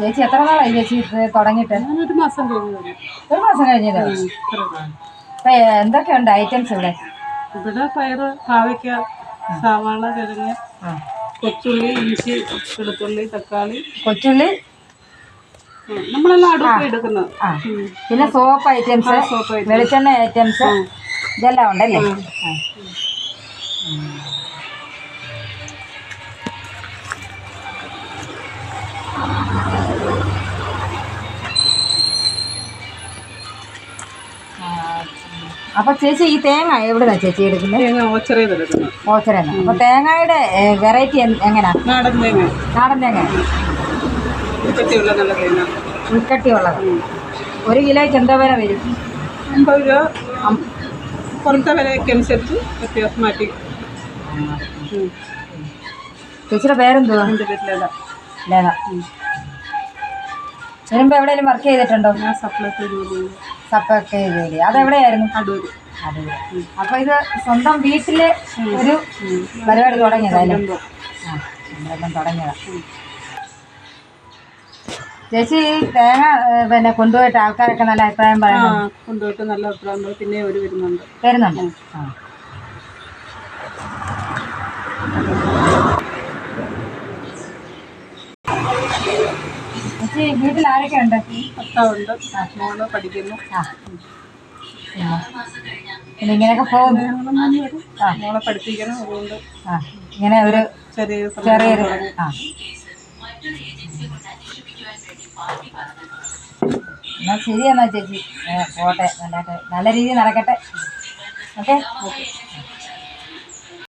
ചേച്ചി എത്ര നാളായി ചേച്ചി തുടങ്ങിയിട്ട്? ഒരു മാസം കഴിഞ്ഞു ഒരു മാസം കഴിഞ്ഞില്ലേ? എന്തൊക്കെയുണ്ട് ഐറ്റംസ് ഇവിടെ? ഇവിടെ പയറ് പാവയ്ക്ക സവാള കിഴങ്ങ്. കൊച്ചുള്ളി ഇഞ്ചി വെളുത്തുള്ളി തക്കാളി. കൊച്ചുള്ളി? നമ്മളെല്ലാം അടുപ്പ് എടുക്കുന്നത്. പിന്നെ സോപ്പ് ഐറ്റംസ് വെളിച്ചെണ്ണ ഐറ്റംസ് ഇതെല്ലാം ഉണ്ടല്ലേ? അപ്പൊ ചേച്ചി ഈ തേങ്ങ എവിടുന്നാ ചേച്ചി എടുക്കുന്നത്? തേങ്ങ ഓച്ചറയിൽ അപ്പൊ തേങ്ങയുടെ വെറൈറ്റി എങ്ങനാ? നാടൻ തേങ്ങ. നാടൻ തേങ്ങ. നല്ല തേങ്ങ. ഉൾക്കട്ടിയുള്ളത്. ഒരു കിലോയ്ക്ക് എന്താ വില വരും? അമ്പത് രൂപ. പുറത്തെ വിലയ്ക്ക് അനുസരിച്ച് വ്യത്യാസം മാറ്റി. ചേച്ചിയുടെ പേരെന്തുവാ? എന്റെ വീട്ടിലേതാ ലേഖ വരുമ്പോ എവിടെയെങ്കിലും വർക്ക് ചെയ്തിട്ടുണ്ടോ? ഞാൻ സപ്ലൈ ജോലി സപ്പൊക്കെ ജോലി അതെവിടെയായിരുന്നു? അടൂർ അടൂര് അപ്പൊ ഇത് സ്വന്തം വീട്ടിൽ ഒരു പരിപാടി തുടങ്ങിയതാ അല്ലേ ആ ചേച്ചി തേങ്ങ പിന്നെ കൊണ്ടുപോയിട്ട് ആൾക്കാരൊക്കെ നല്ല അഭിപ്രായം പറയാം പറയുന്നു കൊണ്ടുപോയിട്ട് നല്ല അഭിപ്രായം. പിന്നെ ഒരു വരുന്നുണ്ട്. തരുന്നുണ്ട് ആ. ചേച്ചി വീട്ടിൽ ആരൊക്കെ ഉണ്ട്? ഭർത്താവുണ്ട് മോൾ പഠിക്കുന്നു. പിന്നെ ഇങ്ങനെയൊക്കെ പോകുന്നു. മോളെ പഠിപ്പിക്കണം അതുകൊണ്ട് ഇങ്ങനെ ഒരു ചെറിയ ചെറിയൊരു ആ. എന്നാ ശരി എന്നാ ചേച്ചി. പോട്ടെ. നല്ലതായിട്ട് നല്ല രീതിയിൽ നടക്കട്ടെ. ഓക്കെ.